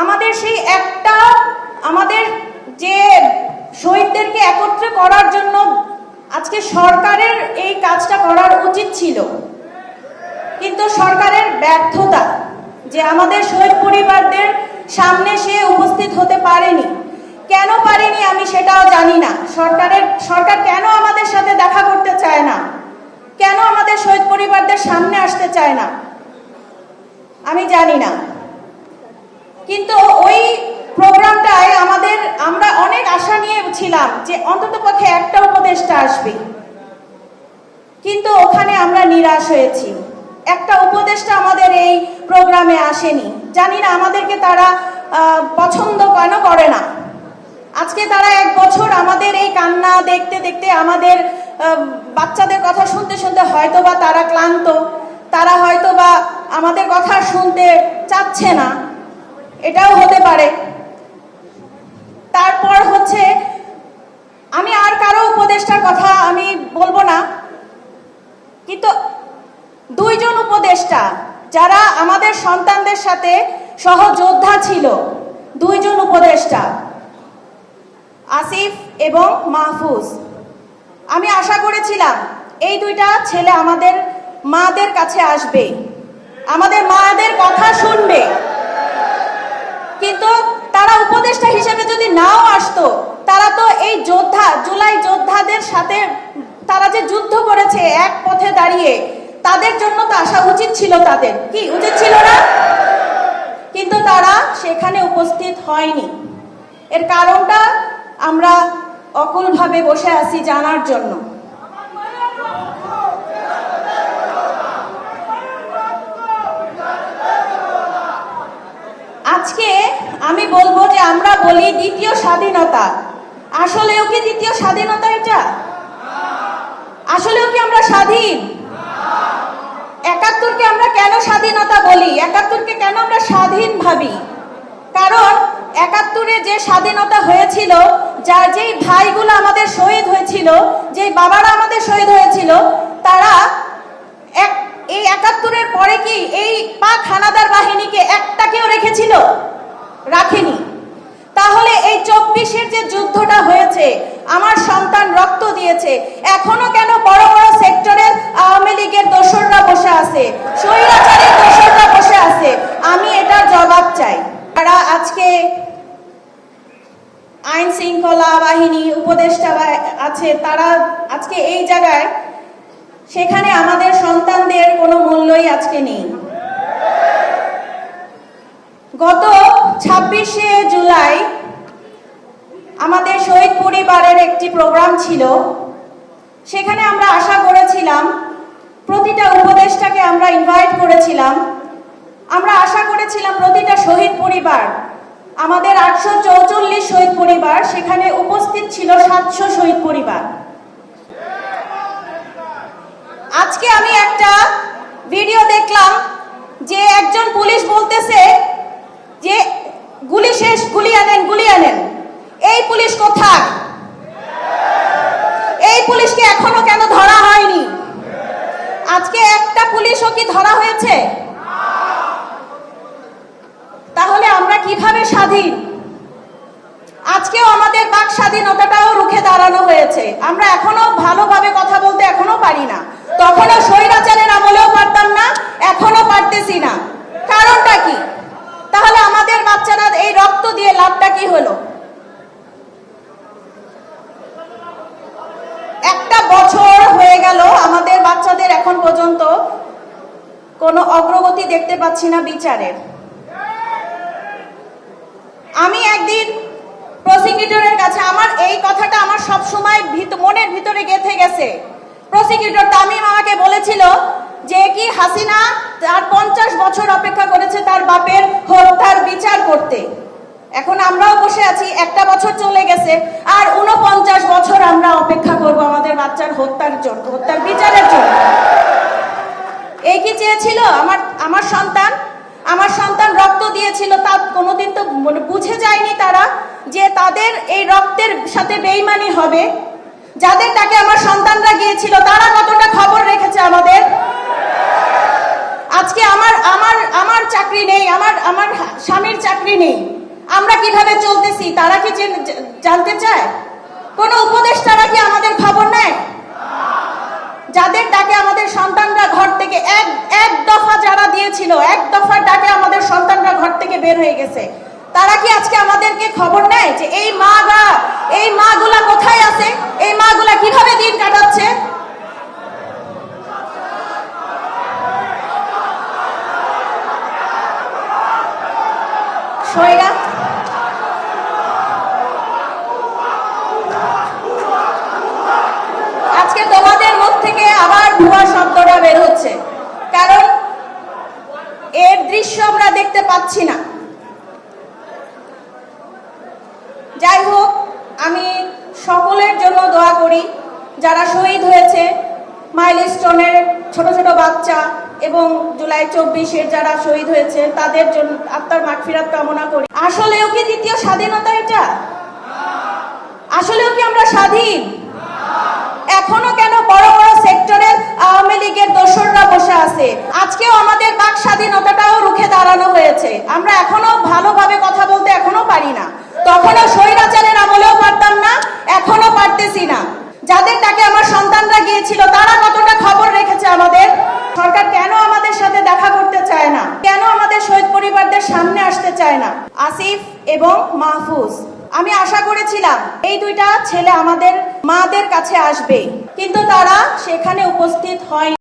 আমাদের সেই একটা, আমাদের যে শহীদদেরকে একত্রে করার জন্য আজকে সরকারের এই কাজটা করার উচিত ছিল। কিন্তু সরকারের ব্যর্থতা যে আমাদের শহীদ পরিবারদের সামনে সে উপস্থিত হতে পারেনি। কেন পারেনি আমি সেটাও জানি না। সরকারের, সরকার কেন আমাদের সাথে দেখা করতে চায় না? কেন আমাদের শহীদ পরিবারদের সামনে আসতে চায় না? আমি জানি না। কিন্তু ওই প্রোগ্রামটায় আমাদের, আমরা অনেক আশা নিয়ে ছিলাম যে অন্তত পক্ষে একটা উপদেশটা আসবে। কিন্তু ওখানে আমরা নিরাশ হয়েছি। একটা উপদেশটা আমাদের এই প্রোগ্রামে আসেনি। জানি না আমাদেরকে তারা পছন্দ কেন করে না। আজকে তারা এক বছর আমাদের এই কান্না দেখতে দেখতে আমাদের বাচ্চাদের কথা শুনতে শুনতে হয়তো বা তারা ক্লান্ত। তারা হয়তো বা আমাদের কথা শুনতে চাচ্ছে না। এটাও হতে পারে। তারপর হচ্ছে, আমি আর কারও উপদেষ্টার কথা আমি বলব না, কিন্তু দুইজন উপদেষ্টা যারা আমাদের সন্তানদের সাথে সহযোদ্ধা ছিল, দুইজন উপদেষ্টা, আসিফ এবং মাহফুজ। আমি আশা করেছিলাম এই দুইটা ছেলে আমাদের মাদের কাছে আসবে, আমাদের মাদের কথা শুনবে। কিন্তু তারা উপদেষ্টা হিসেবে যদি নাও আসতো, তারা তো এই যোদ্ধা, জুলাই যোদ্ধাদের সাথে তারা যে যুদ্ধ করেছে এক পথে দাঁড়িয়ে, তাদের জন্য তো আসা উচিত ছিল তাদের। কি, উচিত ছিল না? কিন্তু তারা সেখানে উপস্থিত হয়নি। এর কারণটা আমরা অকুলভাবে বসে আছি জানার জন্য। আজকে আমি বলব যে আমরা বলি দ্বিতীয় স্বাধীনতা। আসলেও কি দ্বিতীয় স্বাধীনতা এটা? আসলেও কি আমরা স্বাধীন? একাত্তরকে আমরা কেন স্বাধীনতা বলি? একাত্তরকে কেন আমরা স্বাধীন ভাবি? কারণ একাত্তরে যে স্বাধীনতা হয়েছিল, যা যেই ভাইগুলো আমাদের শহীদ হয়েছিল যে বাবারা আমাদের শহীদ হয়েছিল, তারা এক, এই একাত্তরের পরে কি এই পাক হানাদার বাহিনীকে একটাকেও রেখেছিল? রাখেনি। তাহলে এই চব্বিশের যে যুদ্ধটা হয়েছে, আমার সন্তান রক্ত দিয়েছে, এখনও কেন বড় বড় সেক্টরে আওয়ামী লীগের দোসররা বসে আছে, স্বৈরাচারের দোসররা বসে আছে? আমি এটার জবাব চাই। তারা আজকে আইন শৃঙ্খলা বাহিনী উপদেষ্টা আছে, তারা আজকে এই জায়গায়, সেখানে আমাদের সন্তানদের কোনো মূল্যই আজকে নেই। গত ছাব্বিশে জুলাই আমাদের শহীদ পরিবারের একটি প্রোগ্রাম ছিল। সেখানে আমরা আশা করেছিলাম, প্রতিটা উপদেষ্টাকে আমরা ইনভাইট করেছিলাম। আমরা আশা করেছিলাম প্রতিটা শহীদ পরিবার, আমাদের আটশো চৌচল্লিশ শহীদ পরিবার, সেখানে উপস্থিত ছিল সাতশো শহীদ পরিবার। আজকে আমি একটা ভিডিও দেখলাম যে একজন পুলিশ বলতেছে যে গুলি শেষ, গুলি আনেন গুলি আনেন। এই পুলিশ কোথায়? এই পুলিশকে এখনও কেন ধরা হয়নি? আজকে একটা পুলিশও কি ধরা হয়েছে? তাহলে আমরা কীভাবে স্বাধীন? আজকেও আমাদের বাক স্বাধীনতাটাও রুখে দাঁড়ানো হয়েছে। আমরা এখনও ভালোভাবে কথা বলতে এখনও পারি না। তখনও স্বৈরাচারের আমলেও পারতাম না, এখনও পারতেছি না কারণটা কি তাহলে আমাদের বাচ্চারা এই রক্ত দিয়ে লাভটা কি হলো? একটা বছর হয়ে গেল আমাদের বাচ্চাদের এখন পর্যন্ত কোনো অগ্রগতি দেখতে পাচ্ছি না বিচারের। আমি একদিন প্রসিকিউটরের কাছে, আমার এই কথাটা আমার সব সময় মনের ভিতরে গেথে গেছে। প্রসিকিউটর তামিম আমাকে বলেছিল যে কি হাসিনা তার পঞ্চাশ বছর অপেক্ষা করেছে তার বাপের হত্যার বিচার করতে। এখন আমরাও বসে আছি, একটা বছর চলে গেছে, আর উনপঞ্চাশ বছর আমরা অপেক্ষা করব আমাদের বাচ্চার হত্যার জন্য, হত্যার বিচারের জন্য। এই কি চেয়েছিল? আমার আমার সন্তান আমার সন্তান রক্ত দিয়েছিল, তা কোনোদিন তো মানে বুঝে যায়নি তারা যে তাদের এই রক্তের সাথে বেইমানি হবে। যাদের টাকে আমার সন্তানরা গিয়েছিল, তারা কতটা খবর রেখেছে আমাদের? আজকে আমার আমার আমার চাকরি নেই, আমার আমার স্বামীর চাকরি নেই। আমরা কীভাবে চলতেছি, তারা কি জেন- জানতে চায়? কোন উপদেশ তারা কি আমাদের খবর নেয়? যাদের ডাকে আমাদের সন্তানরা ঘর থেকে এক এক দফা যারা দিয়েছিল, এক দফার ডাকে আমাদের সন্তানরা ঘর থেকে বের হয়ে গেছে। তারা কি আজকে আমাদেরকে খবর নেয় যে এই মা মারা এই মাগুলা কোথায় আছে? এই মাগুলা কীভাবে দিন কাটাচ্ছে? সৈরা আজকে তোমাদের মুখ থেকে আবার ভুয়া শব্দটা বের হচ্ছে। কারণ এর দৃশ্য আমরা দেখতে পাচ্ছি না। যাই হোক, আমি সকলের জন্য দোয়া করি, যারা শহীদ হয়েছে, মাইলস্টোনের ছোট ছোট বাচ্চা এবং জুলাই চব্বিশের যারা শহীদ হয়েছে, তাদের জন্য আত্মার মাগফিরাত কামনা করি। আসলেও কি দ্বিতীয় স্বাধীনতা এটা? আসলেও কি আমরা স্বাধীন? এখনও কেন বড় বড় সেক্টরে আওয়ামী লীগের দোসররা বসে আছে? আজকেও আমাদের বাক স্বাধীনতাটাও রুখে দাঁড়ানো হয়েছে। আমরা এখনও ভালোভাবে কথা বলতে এখনও পারি না। তখনও স্বৈরাচারের আমলেও পারতাম না, এখনও পারতেছি না। যাদের তাকে আমার সন্তানরা গিয়েছিল, তারা কতটা খবর রেখেছে আমাদের? সরকার কেন আমাদের সাথে দেখা করতে চায় না? কেন আমাদের শহীদ পরিবারদের সামনে আসতে চায় না? আসিফ এবং মাহফুজ, আমি আশা করেছিলাম এই দুইটা ছেলে আমাদের মাদের কাছে আসবে। কিন্তু তারা সেখানে উপস্থিত হয়